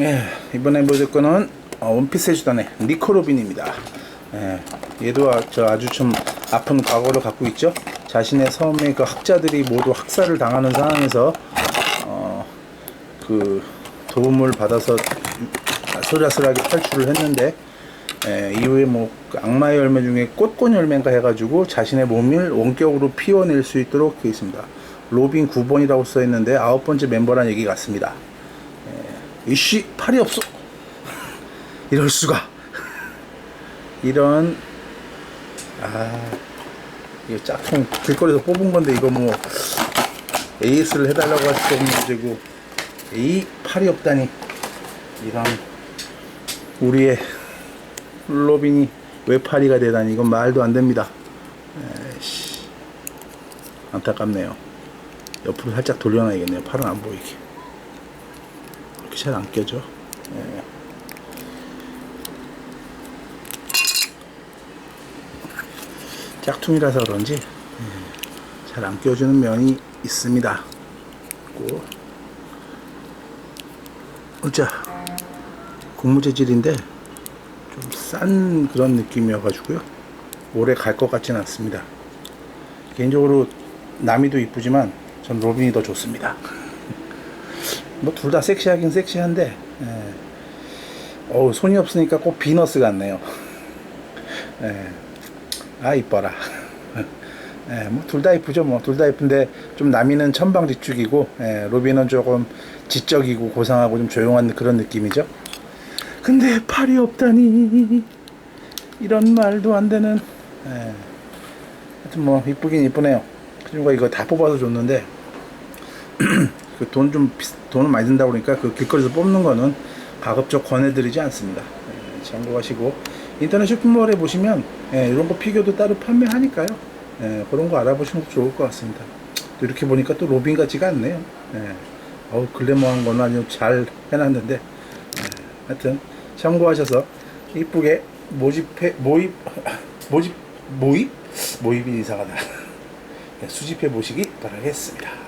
예, 이번에 보여줄 거는 어, 원피스 해주단의 니코로빈입니다. 예, 얘도 아, 저 아주 좀 아픈 과거를 갖고 있죠. 자신의 섬의 그 학자들이 모두 학살을 당하는 상황에서 어, 그 도움을 받아서 소라스하게 탈출을 했는데 예, 이후에 뭐그 악마의 열매 중에 꽃꽃 열매인가 해가지고 자신의 몸을 원격으로 피워낼 수 있도록 되어 있습니다. 로빈 9번이라고 써 있는데 아홉 번째 멤버라는 얘기 같습니다. 이씨 팔이 없어. 이럴 수가. 이런 아 이거 짝퉁 길거리에서 뽑은 건데 이거 뭐 AS를 해달라고 할 수도 없는 문제고. 이 팔이 없다니. 이런 우리의 로빈이 왜 파리가 되다니. 이건 말도 안 됩니다. 에이씨. 안타깝네요. 옆으로 살짝 돌려놔야겠네요. 팔은 안 보이게 잘 안 껴져. 예. 짝퉁이라서 그런지 잘안 껴주는 면이 있습니다. 고. 자, 고무 재질인데 좀 싼 그런 느낌이어가지고요. 오래 갈 것 같지는 않습니다. 개인적으로 나미도 이쁘지만 전 로빈이 더 좋습니다. 뭐 둘 다 섹시하긴 섹시한데 예. 어우 손이 없으니까 꼭 비너스 같네요. 예. 아 이뻐라. 예, 뭐둘 다 이쁘죠 뭐. 둘 다 이쁜데 좀 남이는 천방지축이고 예, 로비는 조금 지적이고 고상하고 좀 조용한 그런 느낌이죠. 근데 팔이 없다니. 이런 말도 안 되는 예. 하여튼 뭐 이쁘긴 이쁘네요. 그리고 이거 다 뽑아서 줬는데 그 돈 좀 돈을 많이 든다 그러니까 그 길거리에서 뽑는 거는 가급적 권해드리지 않습니다. 예, 참고하시고 인터넷 쇼핑몰에 보시면 예, 이런 거 피규어도 따로 판매하니까요. 예, 그런 거 알아보시는 것도 좋을 것 같습니다. 또 이렇게 보니까 또 로빈 같지가 않네요. 예, 어우 글래머한 거는 아주 잘 해놨는데 예, 하여튼 참고하셔서 이쁘게 모집해 모입 모집 모입 모입이 이상하다. 예, 수집해 보시기 바라겠습니다.